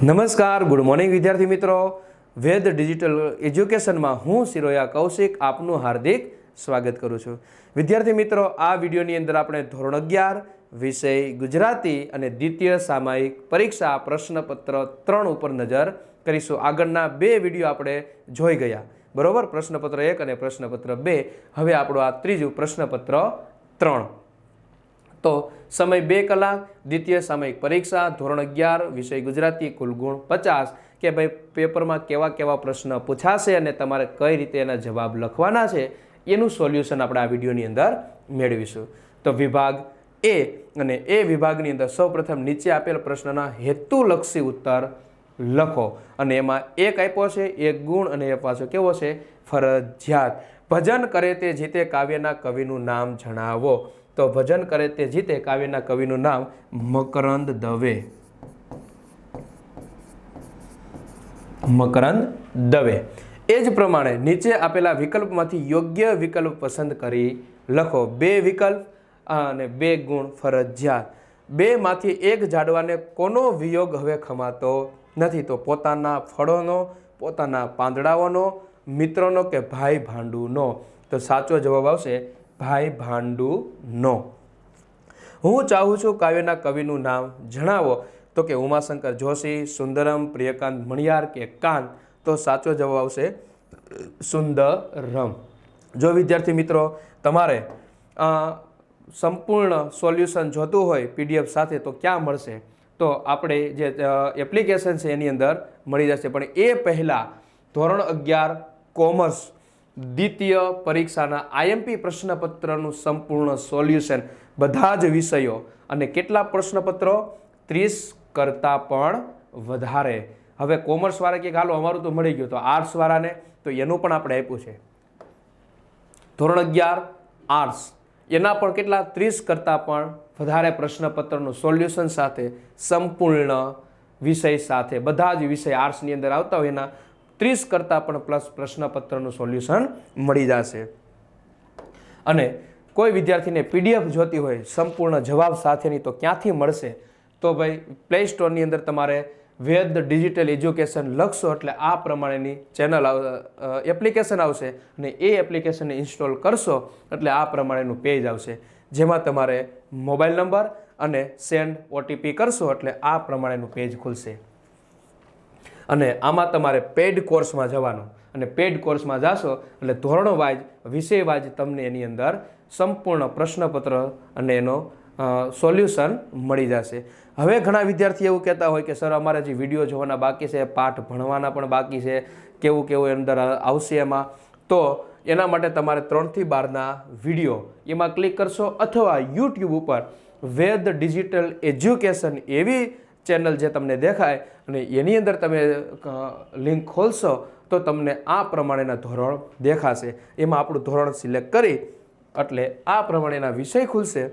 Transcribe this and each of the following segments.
નમસ્કાર, good morning વિદ્યાર્થી મિત્રો. વેદ ડિજિટલ એજ્યુકેશનમાં હું સિરોયા કૌશિક આપનું હાર્દિક સ્વાગત કરું છું. વિદ્યાર્થી મિત્રો, આ વિડીયોની અંદર આપણે ધોરણ અગિયાર, વિષય ગુજરાતી અને દ્વિતીય સામાયિક પરીક્ષા પ્રશ્નપત્ર ત્રણ ઉપર નજર કરીશું. આગળના બે વીડિયો આપણે જોઈ ગયા. બરોબર? પ્રશ્નપત્ર એક અને પ્રશ્નપત્ર બે. હવે આપણું આ ત્રીજું પ્રશ્નપત્ર ત્રણ. તો સમય બે કલાક, દ્વિતીય સામયિક પરીક્ષા, ધોરણ અગિયાર, વિષય ગુજરાતી, કુલ ગુણ પચાસ. કે ભાઈ, પેપરમાં કેવા કેવા પ્રશ્ન પૂછાશે અને તમારે કઈ રીતે એના જવાબ લખવાના છે, એનું સોલ્યુશન આપણે આ વિડીયોની અંદર મેળવીશું. તો વિભાગ એ અને એ વિભાગની અંદર સૌપ્રથમ નીચે આપેલ પ્રશ્નના હેતુલક્ષી ઉત્તર લખો. અને એમાં એક આપ્યો છે, એક ગુણ અને એ પાછો કેવો છે, ફરજિયાત. ભજન કરે તે જીતે કાવ્યના કવિનું નામ જણાવો. તો ભજન કરે તે જીતે કાવ્યના કવિનું નામ મકરંદ દવે. મકરંદ દવે. એ જ પ્રમાણે નીચે આપેલા વિકલ્પમાંથી યોગ્ય વિકલ્પ પસંદ કરી લખો. બે વિકલ્પ અને બે ગુણ ફરજિયાત. બેમાંથી એક ઝાડવાને કોનો વિયોગ હવે ખમાતો નથી? તો પોતાના ફળોનો, પોતાના પાંદડાઓનો, મિત્રોનો કે ભાઈ ભાંડુનો તો સાચો જવાબ આવશે ભાઈ ભાંડુનો હું ચાહું છું કાવ્યના કવિનું નામ જણાવો. તો કે ઉમાશંકર જોશી, સુંદરમ, પ્રિયકાંત મણિયાર કે કાંત, તો સાચો જવાબ આવશે સુંદરમ. જો વિદ્યાર્થી મિત્રો, તમારે સંપૂર્ણ સોલ્યુશન જોતું હોય પીડીએફ સાથે, તો ક્યાં મળશે? તો આપણે જે એપ્લિકેશન છે એની અંદર મળી જશે. પણ એ પહેલાં ધોરણ અગિયાર કોમર્સ દ્વિતીય પરીક્ષાના આઈએમપી પ્રશ્નપત્રનું સંપૂર્ણ સોલ્યુશન બધા જ વિષયો અને કેટલા પ્રશ્નપત્રો? ત્રીસ કરતાં પણ વધારે. હવે કોમર્સવાળા કે હાલો, અમારું તો મળી ગયું. તો આર્ટ્સવાળાને તો એનું પણ આપણે આપ્યું છે. ધોરણ અગિયાર, આર્ટ્સ. એના પણ કેટલા? ત્રીસ કરતાં પણ વધારે પ્રશ્નપત્રનું સોલ્યુશન સાથે સંપૂર્ણ વિષય સાથે, બધા જ વિષય આર્ટ્સની અંદર આવતા હોય એના ત્રીસ કરતાં પણ પ્લસ પ્રશ્નપત્રનું સોલ્યુશન મળી જશે. અને કોઈ વિદ્યાર્થીને પીડીએફ જોતી હોય, સંપૂર્ણ જવાબ સાથેની તો ક્યાંથી મળશે? તો ભાઈ પ્લે સ્ટોરની અંદર તમારે વેદ ડિજિટલ એજ્યુકેશન લખશો એટલે આ પ્રમાણેની ચેનલ એપ્લિકેશન આવશે અને એ એપ્લિકેશનને ઇન્સ્ટોલ કરશો એટલે આ પ્રમાણેનું પેજ આવશે. જેમાં તમારે મોબાઈલ નંબર અને સેન્ડ ઓટીપી કરશો એટલે આ પ્રમાણેનું પેજ ખુલશે. અને આમાં તમારે પેડ કોર્સમાં જવાનું. અને પેડ કોર્સમાં જાશો, એટલે ધોરણ વાઇઝ, વિષય વાઇઝ તમને એની અંદર સંપૂર્ણ પ્રશ્નપત્ર અને એનો સોલ્યુશન મળી જશે. હવે ઘણા વિદ્યાર્થી એવું કહેતા હોય કે, સર, અમારે જે વીડિયો જોવાના બાકી છે, પાઠ ભણવાના પણ બાકી છે, કેવું કેવું અંદર આવશે એમાં. તો એના માટે તમારે ત્રણથી બારના વીડિયો એમાં ક્લિક કરશો અથવા યુટ્યુબ ઉપર વેદ ડિજિટલ એજ્યુકેશન એવી ચેનલ જે તમને દેખાય અને એની અંદર તમે લિંક ખોલશો, તો તમને આ પ્રમાણેના ધોરણ દેખાશે. એમાં આપણું ધોરણ સિલેક્ટ કરી, એટલે આ પ્રમાણેના વિષય ખુલશે.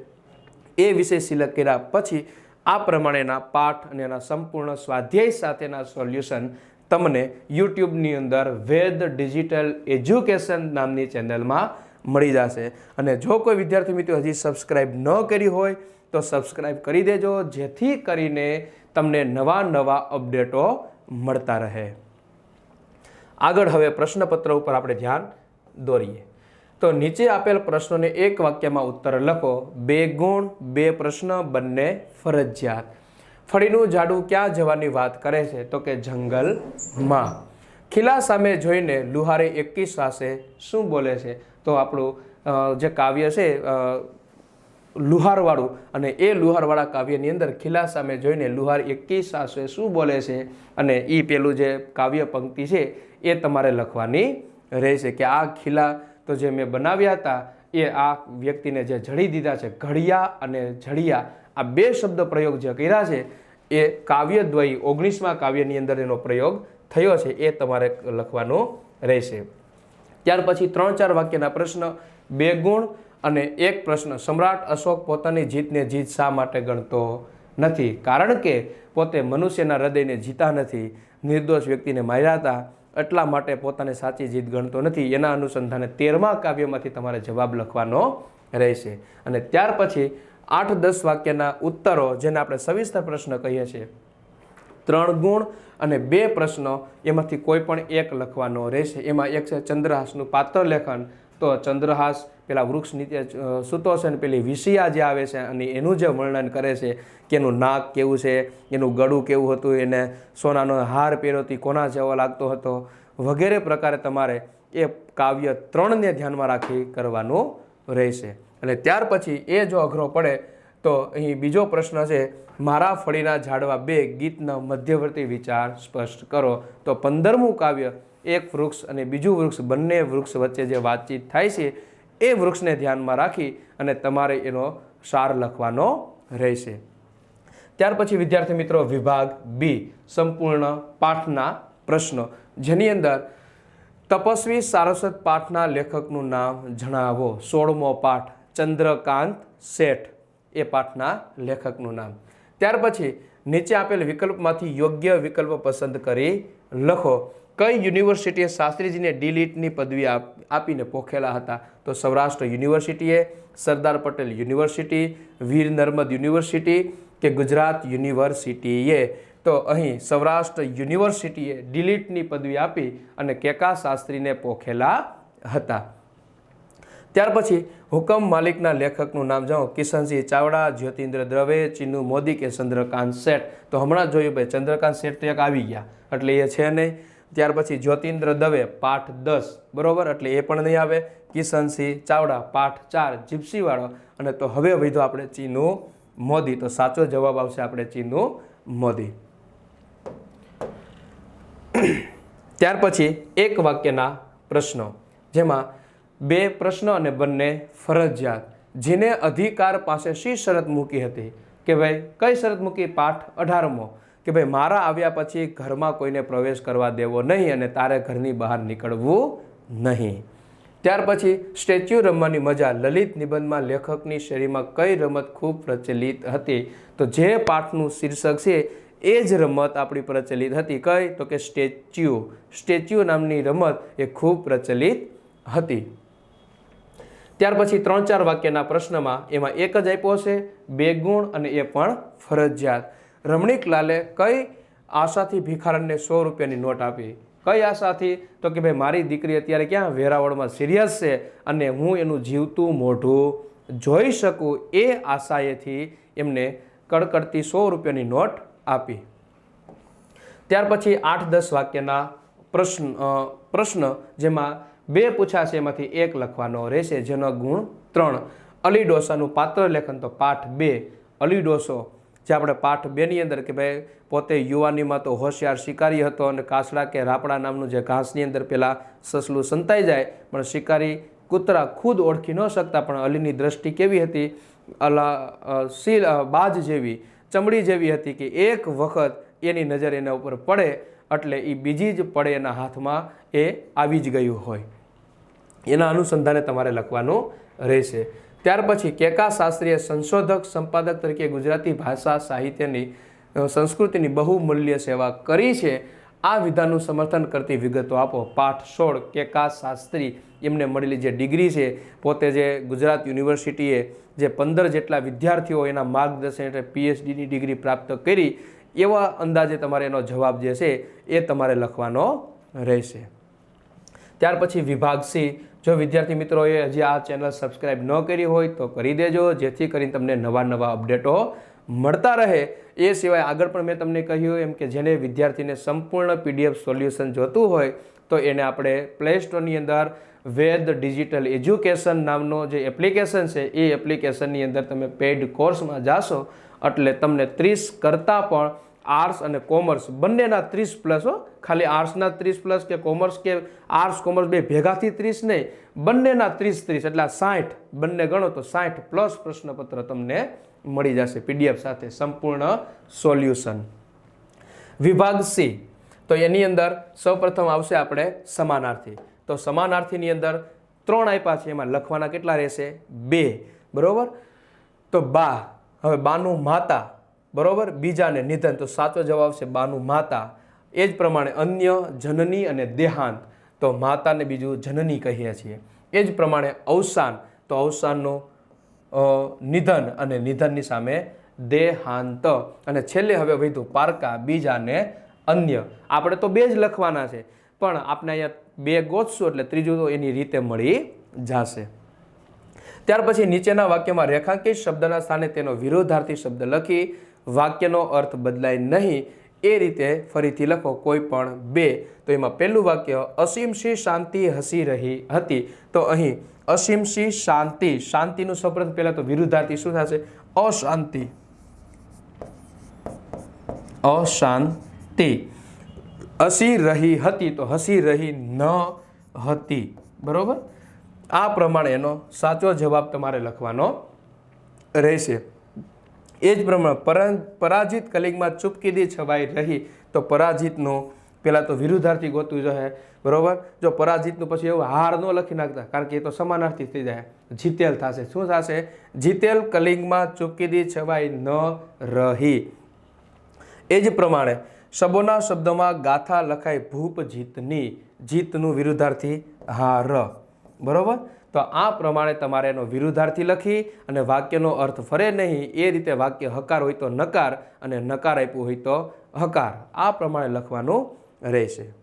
એ વિષય સિલેક્ટ કર્યા પછી આ પ્રમાણેના પાઠ અને એના સંપૂર્ણ સ્વાધ્યાય સાથેના સોલ્યુશન તમને યુટ્યુબની અંદર વેદ ડિજિટલ એજ્યુકેશન નામની ચેનલમાં મળી જશે. અને જો કોઈ વિદ્યાર્થી મિત્રો હજી સબસ્ક્રાઈબ ન કરી હોય, તો સબસ્ક્રાઈબ કરી દેજો, જેથી કરીને તમને નવા નવા અપડેટો મળતા રહે. આગળ હવે પ્રશ્નપત્ર ઉપર આપણે ધ્યાન દોરીએ. તો નીચે આપેલ પ્રશ્નોને એક વાક્યમાં ઉત્તર લખો. બે ગુણ, બે પ્રશ્ન, બંને ફરજિયાત. ફળીનું ઝાડું ક્યાં જવાની વાત કરે છે? તો કે જંગલમાં. ખીલા સામે જોઈને લુહારે એકી શ્વાસે શું બોલે છે? તો આપણું જે કાવ્ય છે લુહારવાળું અને એ લુહારવાળા કાવ્યની અંદર ખીલા સામે જોઈને લુહાર એકી સાસે શું બોલે છે અને એ પેલું જે કાવ્ય પંક્તિ છે એ તમારે લખવાની રહેશે કે આ ખીલા તો જે મેં બનાવ્યા હતા એ આ વ્યક્તિને જે જડી દીધા છે, ઘડિયા અને જડિયા, આ બે શબ્દ પ્રયોગ જે કર્યા છે એ કાવ્યદ્વય ઓગણીસમાં કાવ્યની અંદર એનો પ્રયોગ થયો છે, એ તમારે લખવાનો રહેશે. ત્યાર પછી ત્રણ ચાર વાક્યના પ્રશ્ન, બે ગુણ અને એક પ્રશ્ન, સમ્રાટ અશોક પોતાની જીતને જીત શા માટે ગણતો નથી? કારણ કે પોતે મનુષ્યના હૃદયને જીતા નથી, નિર્દોષ વ્યક્તિને માર્યા હતા, એટલા માટે પોતાને સાચી જીત ગણતો નથી. એના અનુસંધાને તેરમા કાવ્યમાંથી તમારે જવાબ લખવાનો રહેશે. અને ત્યાર પછી આઠ દસ વાક્યના ઉત્તરો, જેને આપણે સવિસ્તર પ્રશ્ન કહીએ છીએ. ત્રણ ગુણ અને બે પ્રશ્નો, એમાંથી કોઈ પણ એક લખવાનો રહેશે. એમાં એક છે ચંદ્રહાસનું પાત્ર લેખન તો ચંદ્રહાસ પેલા વૃક્ષ નીચે સૂતો છે ને પેલી વિષિયા જે આવે છે અને એનું જે વર્ણન કરે છે કે એનું નાક કેવું છે, એનું ગળું કેવું હતું, એને સોનાનો હાર પહેરોથી કોના જેવો લાગતો હતો, વગેરે પ્રકારે તમારે એ કાવ્ય ત્રણને ધ્યાનમાં રાખી કરવાનું રહેશે. અને ત્યાર પછી એ જો અઘરો પડે તો અહીં બીજો પ્રશ્ન છે, મારા ફળીના ઝાડવા બે ગીતના મધ્યવર્તી વિચાર સ્પષ્ટ કરો. તો પંદરમું કાવ્ય એક વૃક્ષ અને બીજું વૃક્ષ બંને વૃક્ષ વચ્ચે જે વાતચીત થાય છે, એ વૃક્ષને ધ્યાનમાં રાખી અને તમારે એનો સાર લખવાનો રહેશે. ત્યાર પછી વિદ્યાર્થી મિત્રો, વિભાગ બી સંપૂર્ણ પાઠના પ્રશ્નો. જેની અંદર તપસ્વી સારસ્વત પાઠના લેખકનું નામ જણાવો. સોળમો પાઠ, ચંદ્રકાંત શેઠ, એ પાઠના લેખકનું નામ. ત્યાર પછી નીચે આપેલ વિકલ્પમાંથી યોગ્ય વિકલ્પ પસંદ કરી લખો. કઈ યુનિવર્સિટીએ શાસ્ત્રીજીને ડીલીટની પદવી આપીને પોખેલા હતા? તો સૌરાષ્ટ્ર યુનિવર્સિટીએ, સરદાર પટેલ યુનિવર્સિટી, વીર નર્મદ યુનિવર્સિટી કે ગુજરાત યુનિવર્સિટીએ? તો અહીં સૌરાષ્ટ્ર યુનિવર્સિટીએ ડિલીટની પદવી આપી અને કેકા શાસ્ત્રીને પોખેલા હતા. ત્યાર પછી હુકમ માલિકના લેખકનું નામ જાણો. કિશનસિંહ ચાવડા, જ્યોતિન્દ્ર દ્રવે, ચિન્નુ મોદી કે ચંદ્રકાંત શેઠ? તો હમણાં જોયું ભાઈ, ચંદ્રકાંત શેઠ તો એક આવી ગયા. એટલે એ છે નહીં. ત્યાર પછી જ્યોતિન્દ્ર દવે પાઠ દસ, બરોબર? એટલે એ પણ નહીં આવે. કિશનસિંહ ચાવડા પાઠ ચાર જીપ્સીવાળો અને તો હવે વધ્યો આપણે ચીનુ મોદી. તો સાચો જવાબ આવશે આપણે ચીનુ મોદી. ત્યાર પછી એક વાક્યના પ્રશ્નો, જેમાં બે પ્રશ્નો અને બંને ફરજિયાત. જેને અધિકાર પાસે શી શરત મૂકી હતી? કે ભાઈ, કઈ શરત મૂકી? પાઠ અઢારમો. કે ભાઈ મારા આવ્યા પછી ઘરમાં કોઈને પ્રવેશ કરવા દેવો નહીં અને તારે ઘરની બહાર નીકળવું નહીં. ત્યાર પછી સ્ટેચ્યુ રમવાની મજા લલિત નિબંધમાં લેખકની શૈલીમાં કઈ રમત ખૂબ પ્રચલિત હતી? તો જે પાઠનું શીર્ષક છે, એ જ રમત આપણી પ્રચલિત હતી. કઈ? તો કે સ્ટેચ્યુ. સ્ટેચ્યુ નામની રમત એ ખૂબ પ્રચલિત હતી. ત્યાર પછી ત્રણ ચાર વાક્યના પ્રશ્નમાં એમાં એક જ આપ્યો છે બે ગુણ અને એ પણ ફરજિયાત. રમણીકલાલે કઈ આશાથી ભિખારણને સો રૂપિયાની નોટ આપી? કઈ આશાથી? તો કે ભાઈ, મારી દીકરી અત્યારે ક્યાં વેરાવળમાં સિરિયસ છે અને હું એનું જીવતું મોઢું જોઈ શકું એ આશાએથી એમને કડકડતી સો રૂપિયાની નોટ આપી. ત્યાર પછી આઠ દસ વાક્યના પ્રશ્ન પ્રશ્ન જેમાં બે પૂછાશે એમાંથી એક લખવાનો રહેશે, જેનો ગુણ ત્રણ. અલી ડોસાનું પાત્ર લેખન તો પાઠ બે. અલી ડોસો જે આપણે પાઠ બેની અંદર કે ભાઈ પોતે યુવાનીમાં તો હોશિયાર શિકારી હતો અને કાસડા કે રાપડા નામનું જે ઘાસની અંદર પહેલાં સસલું સંતાઈ જાય, પણ શિકારી કૂતરા ખુદ ઓળખી ન શકતા, પણ અલીની દ્રષ્ટિ કેવી હતી? અલા શીલ બાજ જેવી, ચમડી જેવી હતી કે એક વખત એની નજર એના ઉપર પડે, એટલે એ બીજી જ પડે એના હાથમાં એ આવી જ ગયું હોય. એના અનુસંધાને તમારે લખવાનું રહેશે. ત્યાર પછી કેકા શાસ્ત્રીએ સંશોધક, સંપાદક તરીકે ગુજરાતી ભાષા સાહિત્યની સંસ્કૃતિની બહુમૂલ્ય સેવા કરી છે. આ વિધાનનું સમર્થન કરતી વિગતો આપો. પાઠ સોળ, કેકા શાસ્ત્રી, એમને મળેલી જે ડિગ્રી છે, પોતે જે ગુજરાત યુનિવર્સિટીએ જે પંદર જેટલા વિદ્યાર્થીઓ એના માર્ગદર્શન એટલે પીએચડીની ડિગ્રી પ્રાપ્ત કરી, એવા અંદાજે તમારે એનો જવાબ જે છે, એ તમારે લખવાનો રહેશે. ત્યાર પછી વિભાગ સી જો વિદ્યાર્થી મિત્રોએ હજી આ ચેનલ સબસ્ક્રાઈબ ન કરી હોય તો કરી દેજો, જેથી કરીને તમને નવા નવા અપડેટો મળતા રહે. એ સિવાય આગળ પણ મેં તમને કહ્યું એમ કે જેને વિદ્યાર્થીને સંપૂર્ણ પીડીએફ સોલ્યુશન જોતું હોય, તો એને આપણે પ્લે સ્ટોરની અંદર વેદ ડિજિટલ એજ્યુકેશન નામનો જે એપ્લિકેશન છે, એ એપ્લિકેશનની અંદર તમે પેઇડ કોર્સમાં જાશો, એટલે તમને ત્રીસ કરતાં પણ આર્ટ્સ અને કોમર્સ બંનેના ત્રીસ પ્લસ હો. ખાલી આર્ટ્સના ત્રીસ પ્લસ કે કોમર્સ કે આર્ટ્સ કોમર્સ બે ભેગાથી ત્રીસ નહીં. બંનેના ત્રીસ ત્રીસ, એટલે સાઠ. બંને ગણો તો સાઠ પ્લસ પ્રશ્નપત્ર તમને મળી જશે પીડીએફ સાથે સંપૂર્ણ સોલ્યુશન વિભાગ સી તો એની અંદર સૌપ્રથમ આવશે આપણે સમાનાર્થી. તો સમાનાર્થીની અંદર ત્રણ આપ્યા છે, એમાં લખવાના કેટલા રહેશે? બે. બરોબર? તો બા. હવે બાનું માતા. બરોબર? બીજાને નિધન. તો સાચો જવાબ છે બાનું માતા. એ જ પ્રમાણે અન્ય જનની અને દેહાંત. તો માતાને બીજું જનની કહીએ છીએ. એ જ પ્રમાણે અવસાન. તો અવસાનનું નિધન અને નિધનની સામે દેહાંત. અને છેલ્લે હવે વધ્યું પારકા, બીજાને અન્ય. આપણે તો બે જ લખવાના છે. પણ આપણે અહીંયા બે ગોતશું એટલે ત્રીજું તો એની રીતે મળી જશે. ત્યાર પછી નીચેના વાક્યમાં રેખાંકિત શબ્દના સ્થાને તેનો વિરોધાર્થી શબ્દ લખી વાક્યનો અર્થ બદલાય નહીં, એ રીતે ફરીથી લખો કોઈ પણ બે. તો એમાં પહેલું વાક્ય અસીમસી શાંતિ હસી રહી હતી? તો અહીં અસીમસી શાંતિ. શાંતિનું સૌપ્રથમ પહેલાં તો વિરુદ્ધાર્થી શું થશે? અશાંતિ. અશાંતિ. હસી રહી હતી. તો હસી રહી ન હતી. બરોબર? આ પ્રમાણે એનો સાચો જવાબ તમારે લખવાનો રહેશે. એ જ પ્રમાણે પરા- પરાજિત કલિંગમાં ચૂપકીદી છવાઈ રહી તો પરાજિતનો પહેલાં તો વિરુદ્ધાર્થી ગોતવું જોઈએ, બરાબર? જો પરાજિતનું પછી એવું હાર ન લખી નાખતા, કારણ કે એ તો સમાનાર્થી થઈ જાય. જીતેલ થશે. શું થશે? જીતેલ કલિંગમાં ચૂપકીદી છવાઈ ન રહી. એ જ પ્રમાણે શબોના શબ્દોમાં ગાથા લખાય ભૂપ જીતની, જીતનું વિરુદ્ધાર્થી હાર. બરોબર? તો આ પ્રમાણે તમારે એનો વિરુદ્ધાર્થી લખી અને વાક્યનો અર્થ ફરે નહીં એ રીતે વાક્ય હકાર હોય તો નકાર અને નકાર આપ્યું હોય તો હકાર. આ પ્રમાણે લખવાનું રહેશે.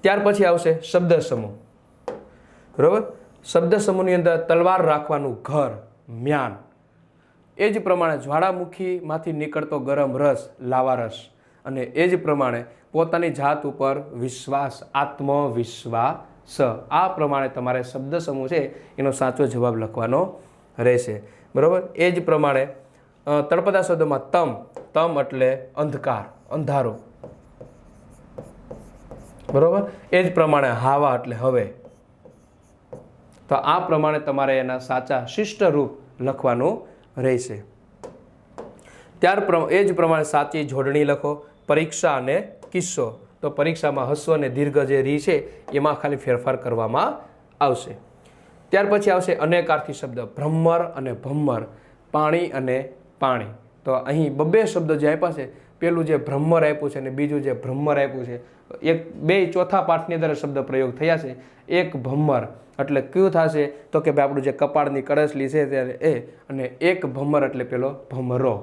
ત્યાર પછી આવશે શબ્દ સમૂહ. બરોબર? શબ્દ સમૂહની અંદર તલવાર રાખવાનું ઘર, મ્યાન. એ જ પ્રમાણે જ્વાળામુખીમાંથી નીકળતો ગરમ રસ લાવા રસ અને એ જ પ્રમાણે પોતાની જાત ઉપર વિશ્વાસ આત્મવિશ્વાસ આ પ્રમાણે તમારે શબ્દ સમૂહ છે, એનો સાચો જવાબ લખવાનો રહેશે. બરાબર? એ જ પ્રમાણે તળપદા શબ્દોમાં તમ તમ એટલે અંધકાર, અંધારો. બરાબર? એ જ પ્રમાણે હાવા એટલે હવે. તો આ પ્રમાણે તમારે એના સાચા શિષ્ટ રૂપ લખવાનું રહેશે. ત્યાર એ જ પ્રમાણે સાચી જોડણી લખો, પરીક્ષા અને કિસ્સો. તો પરીક્ષામાં હસ્વ અને દીર્ઘ જે રી છે, એમાં ખાલી ફેરફાર કરવામાં આવશે. ત્યાર પછી આવશે અનેકાર્થી શબ્દ ભ્રમર અને ભમ્મર, પાણી અને પાણી. તો અહીં બબ્બે શબ્દો જે આપ્યા છે, પેલું જે ભ્રમર આપ્યું છે અને બીજું જે ભ્રમર આપ્યું છે, એક બે ચોથા પાઠની અંદર શબ્દ પ્રયોગ થયા છે. એક ભમ્મર, એટલે કયું થશે? તો કે ભાઈ આપણું જે કપાળની કળશલી છે ત્યારે એ, અને એક ભમ્મર એટલે પેલો ભમરો.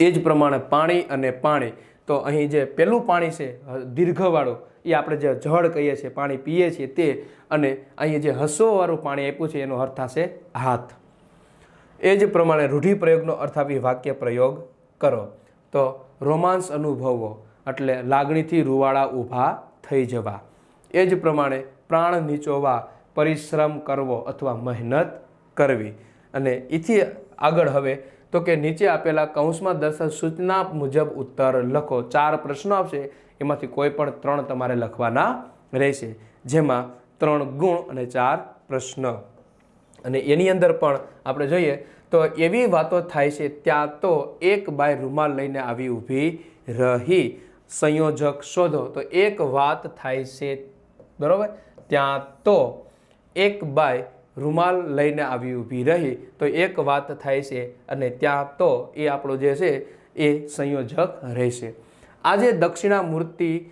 એ જ પ્રમાણે પાણી અને પાણી. તો અહીં જે પેલું પાણી છે દીર્ઘવાળું, એ આપણે જે જળ કહીએ છીએ, પાણી પીએ છીએ તે, અને અહીં જે હસોવાળું પાણી આપ્યું છે, એનો અર્થ થશે હાથ. એ જ પ્રમાણે રૂઢિપ્રયોગનો અર્થ આપી વાક્ય પ્રયોગ કરો. તો રોમાંસ અનુભવો, એટલે લાગણીથી રૂવાળા ઊભા થઈ જવા. એ જ પ્રમાણે પ્રાણ નીચોવા, પરિશ્રમ કરવો અથવા મહેનત કરવી. અને એથી આગળ હવે તો કે નીચે આપેલા કૌંસમાં દર્શાવ સૂચના મુજબ ઉત્તર લખો. ચાર પ્રશ્નો આવશે. એમાંથી કોઈ પણ ત્રણ તમારે લખવાના રહેશે. જેમાં ત્રણ ગુણ અને ચાર પ્રશ્ન. અને એની અંદર પણ આપણે જોઈએ તો એવી વાતો થાય છે, ત્યાં તો એક બાય રૂમાલ લઈને આવી ઊભી રહી. સંયોજક શોધો. તો એક વાત થાય છે, બરાબર? ત્યાં તો એક બાય રૂમાલ લઈને આવી ઊભી રહી તો એક વાત થાય છે અને ત્યાં તો એ આપણો જે છે એ સંયોજક રહેશે. આજે દક્ષિણામૂર્તિ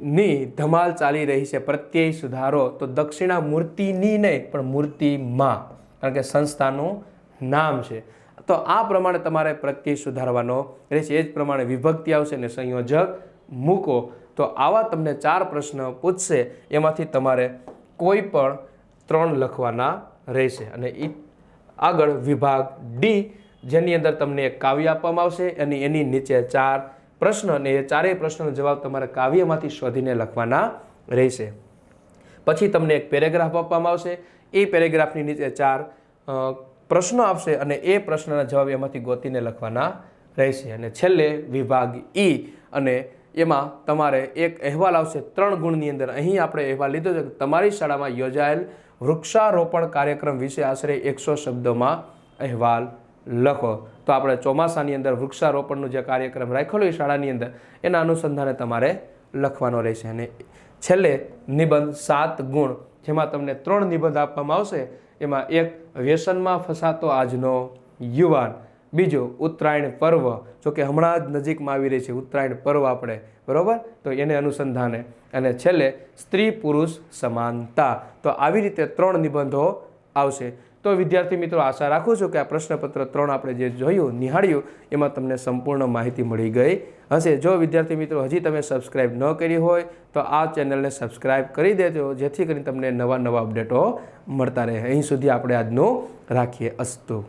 ની ધમાલ ચાલી રહી છે, પ્રત્યય સુધારો. તો દક્ષિણામૂર્તિની નહીં, પણ મૂર્તિમાં, કારણ કે સંસ્થાનું નામ છે. તો આ પ્રમાણે તમારે પ્રત્યય સુધારવાનો રહેશે. એ જ પ્રમાણે વિભક્તિ આવશે ને સંયોજક મૂકો. તો આવા તમને ચાર પ્રશ્ન પૂછશે. એમાંથી તમારે કોઈ પણ ત્રણ લખવાના રહેશે. અને એ આગળ વિભાગ ડી, જેની અંદર તમને એક કાવ્ય આપવામાં આવશે અને એની નીચે ચાર પ્રશ્ન અને એ ચારેય પ્રશ્નનો જવાબ તમારે કાવ્યમાંથી શોધીને લખવાના રહેશે. પછી તમને એક પેરેગ્રાફ આપવામાં આવશે. એ પેરેગ્રાફની નીચે ચાર પ્રશ્નો આપશે અને એ પ્રશ્નના જવાબ એમાંથી ગોતીને લખવાના રહેશે. અને છેલ્લે વિભાગ ઈ અને એમાં તમારે એક અહેવાલ આવશે. ત્રણ ગુણની અંદર અહીં આપણે અહેવાલ લીધો છે. કે તમારી શાળામાં યોજાયેલ વૃક્ષારોપણ કાર્યક્રમ વિશે આશરે એકસો શબ્દોમાં અહેવાલ લખો. તો આપણે ચોમાસાની અંદર વૃક્ષારોપણનો જે કાર્યક્રમ રાખેલો એ શાળાની અંદર, એના અનુસંધાને તમારે લખવાનો રહેશે. અને છેલ્લે નિબંધ સાત ગુણ, જેમાં તમને ત્રણ નિબંધ આપવામાં આવશે. એમાં એક વ્યસનમાં ફસાતો આજનો યુવાન. બીજું ઉત્તરાયણ પર્વ, જો કે હમણાં જ નજીકમાં આવી રહી છે ઉત્તરાયણ પર્વ આપણે, બરાબર? તો એને અનુસંધાને. અને છેલ્લે, સ્ત્રી પુરુષ સમાનતા. તો આવી રીતે ત્રણ નિબંધો આવશે. તો વિદ્યાર્થી મિત્રો, આશા રાખું છું કે આ પ્રશ્નપત્ર ત્રણ આપણે જે જોયું, નિહાળ્યું, એમાં તમને સંપૂર્ણ માહિતી મળી ગઈ હશે. જો વિદ્યાર્થી મિત્રો, હજી તમે સબસ્ક્રાઈબ ન કરી હોય, તો આ ચેનલને સબસ્ક્રાઈબ કરી દેજો, જેથી કરીને તમને નવા નવા અપડેટો મળતા રહે. અહીં સુધી આપણે આજનું રાખીએ અસ્તુ.